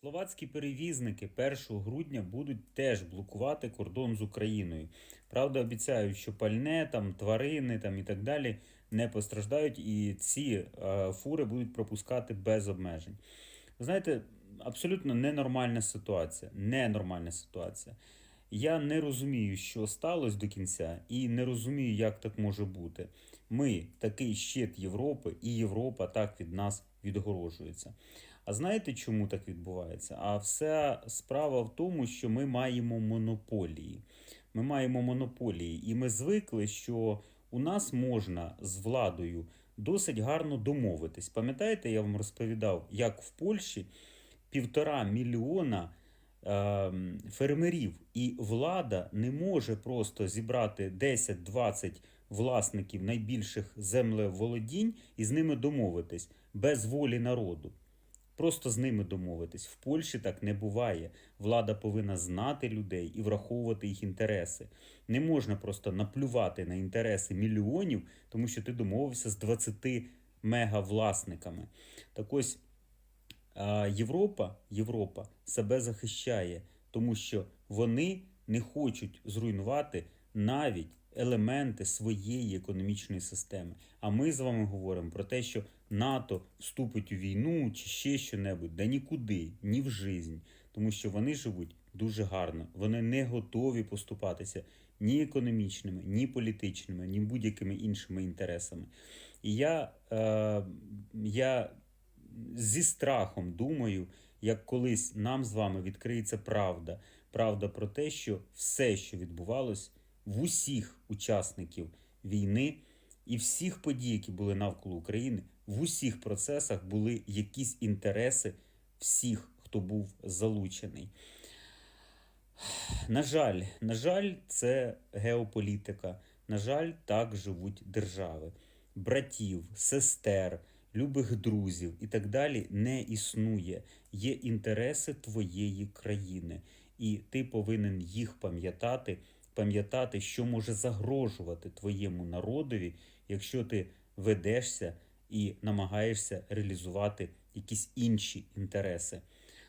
Словацькі перевізники 1 грудня будуть теж блокувати кордон з Україною. Правда, обіцяють, що пальне, там, тварини там, і так далі не постраждають, і ці е, фури будуть пропускати без обмежень. Ви знаєте, абсолютно ненормальна ситуація. Ненормальна ситуація. Я не розумію, що сталося до кінця, і не розумію, як так може бути. Ми такий щит Європи, і Європа так від нас відгорожується. А знаєте, чому так відбувається? А вся справа в тому, що ми маємо монополії. Ми маємо монополії, і ми звикли, що у нас можна з владою досить гарно домовитись. Пам'ятаєте, я вам розповідав, як в Польщі півтора мільйона фермерів, і влада не може просто зібрати 10-20 власників найбільших землеволодінь і з ними домовитись без волі народу. Просто з ними домовитись. В Польщі так не буває. Влада повинна знати людей і враховувати їх інтереси. Не можна просто наплювати на інтереси мільйонів, тому що ти домовився з 20 мегавласниками. Так ось а, Європа, Європа себе захищає, тому що вони не хочуть зруйнувати навіть елементи своєї економічної системи. А ми з вами говоримо про те, що НАТО вступить у війну чи ще що-небудь, да нікуди, ні в жизнь, тому що вони живуть дуже гарно. Вони не готові поступатися ні економічними, ні політичними, ні будь-якими іншими інтересами. І я, е, я зі страхом думаю, як колись нам з вами відкриється правда. Правда про те, що все, що відбувалось в усіх учасників війни і всіх подій, які були навколо України, в усіх процесах були якісь інтереси всіх, хто був залучений. На жаль, на жаль, це геополітика. На жаль, так живуть держави. Братів, сестер, любих друзів і так далі не існує. Є інтереси твоєї країни, і ти повинен їх пам'ятати, пам'ятати, що може загрожувати твоєму народові, якщо ти ведешся і намагаєшся реалізувати якісь інші інтереси.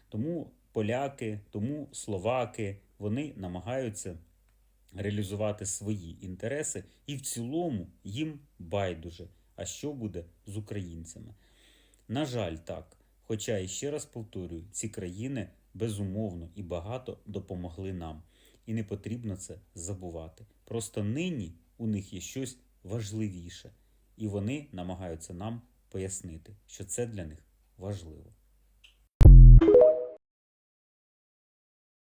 Тому поляки, тому словаки вони намагаються реалізувати свої інтереси, і в цілому їм байдуже. А що буде з українцями? На жаль, так. Хоча і ще раз повторюю, ці країни безумовно і багато допомогли нам. І не потрібно це забувати. Просто нині у них є щось важливіше, і вони намагаються нам пояснити, що це для них важливо.